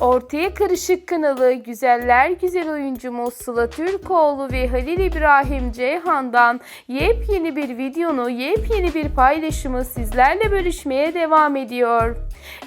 Ortaya Karışık kanalı güzeller güzel oyuncumuz Sıla Türkoğlu ve Halil İbrahim Ceyhan'dan yepyeni bir videonu, yepyeni bir paylaşımı sizlerle bölüşmeye devam ediyor.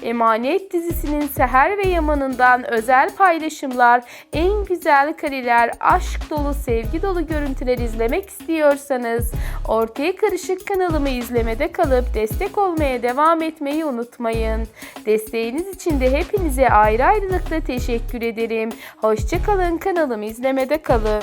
Emanet dizisinin Seher ve Yaman'ından özel paylaşımlar, en güzel kareler, aşk dolu, sevgi dolu görüntüler izlemek istiyorsanız Ortaya Karışık kanalımı izlemede kalıp destek olmaya devam etmeyi unutmayın. Desteğiniz için de hepinize ayrı ayrılıkla teşekkür ederim. Hoşçakalın kanalımı izlemede kalın.